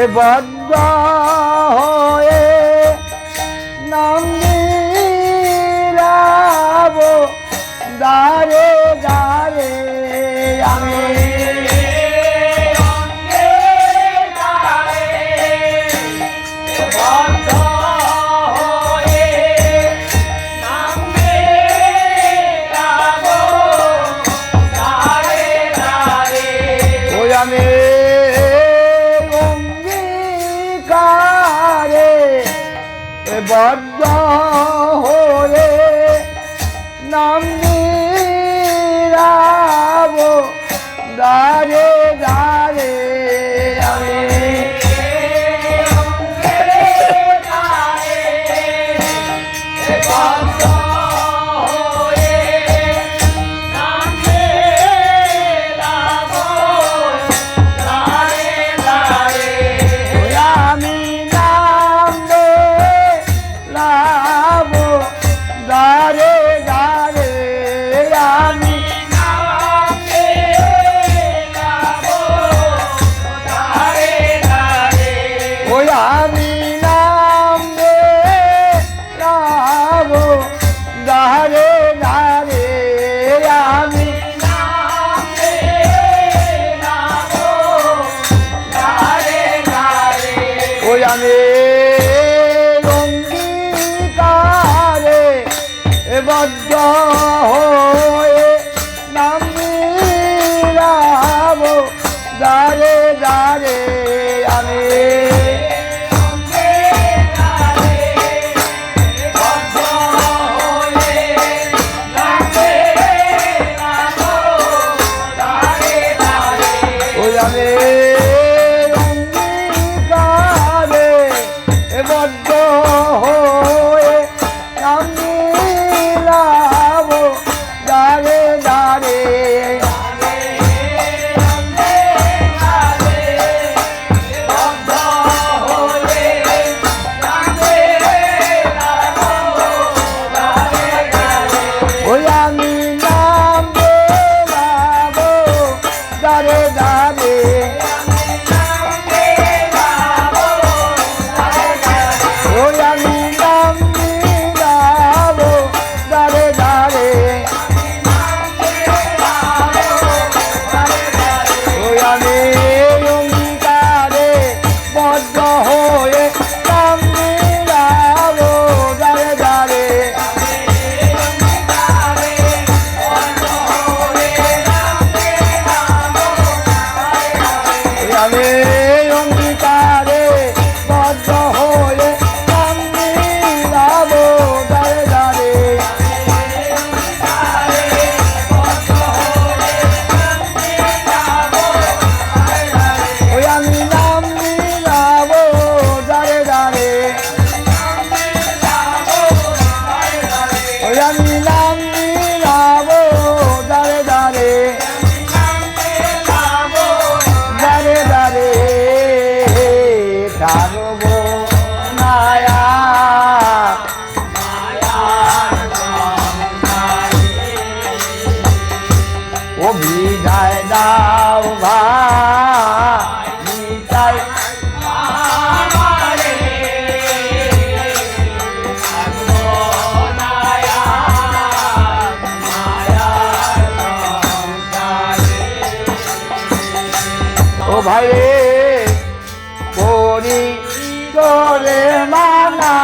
এ বাদ্যা হয়ে নাম দারে sabe. আমি অঙ্গীকারে বদ্ধ ভাইরে করি করে মানা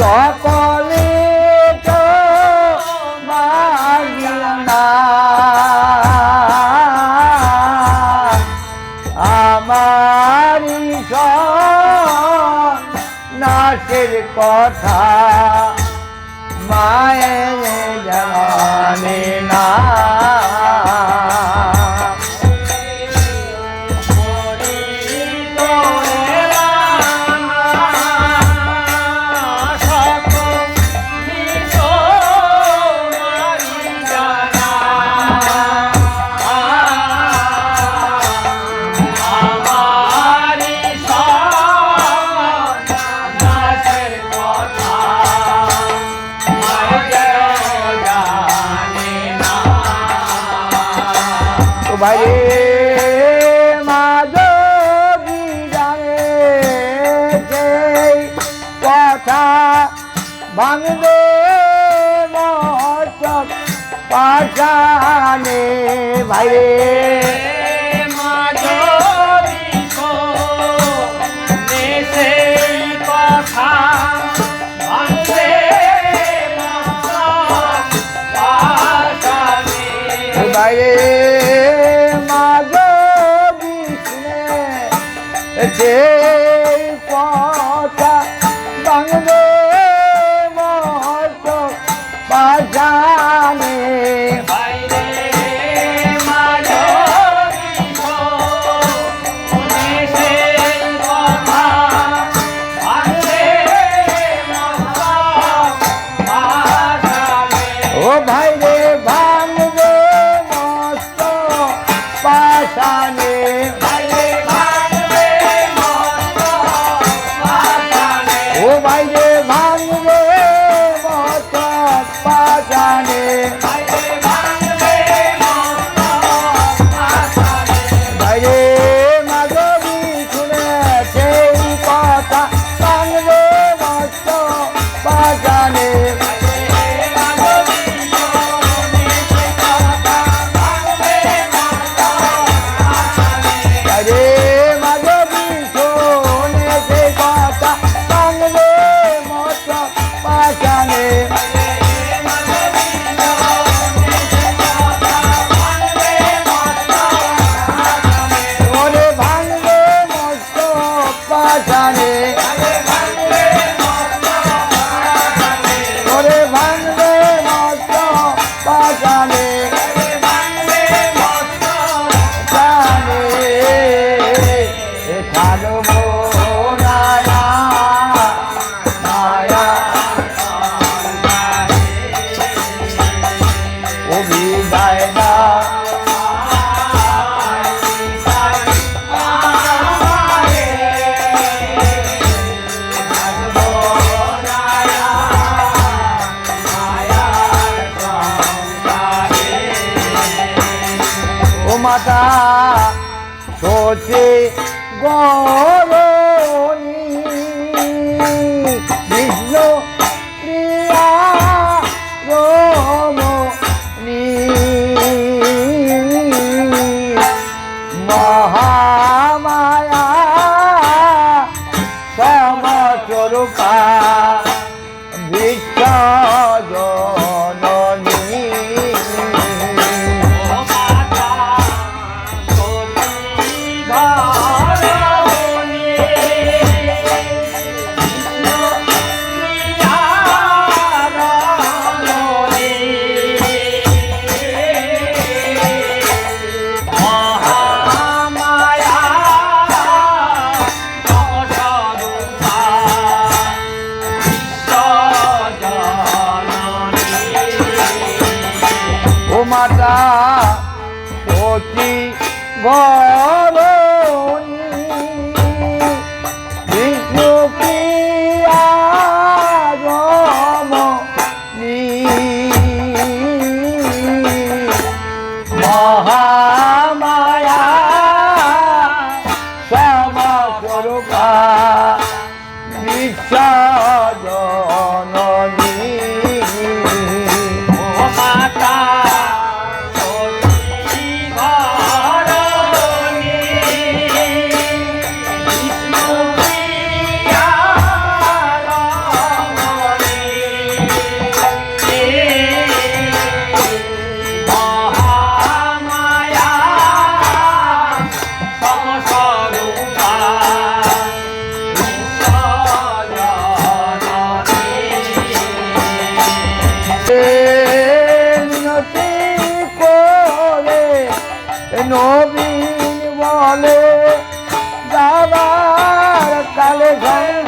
সকলে তো মাগিনা আমারি নাচের কথা মায়ের জানে। বাইরে মাধবী জানে কথা ভাঙবে মহৎ পাঠানে বাইরে। নবীন বলে যাবার কালে যায়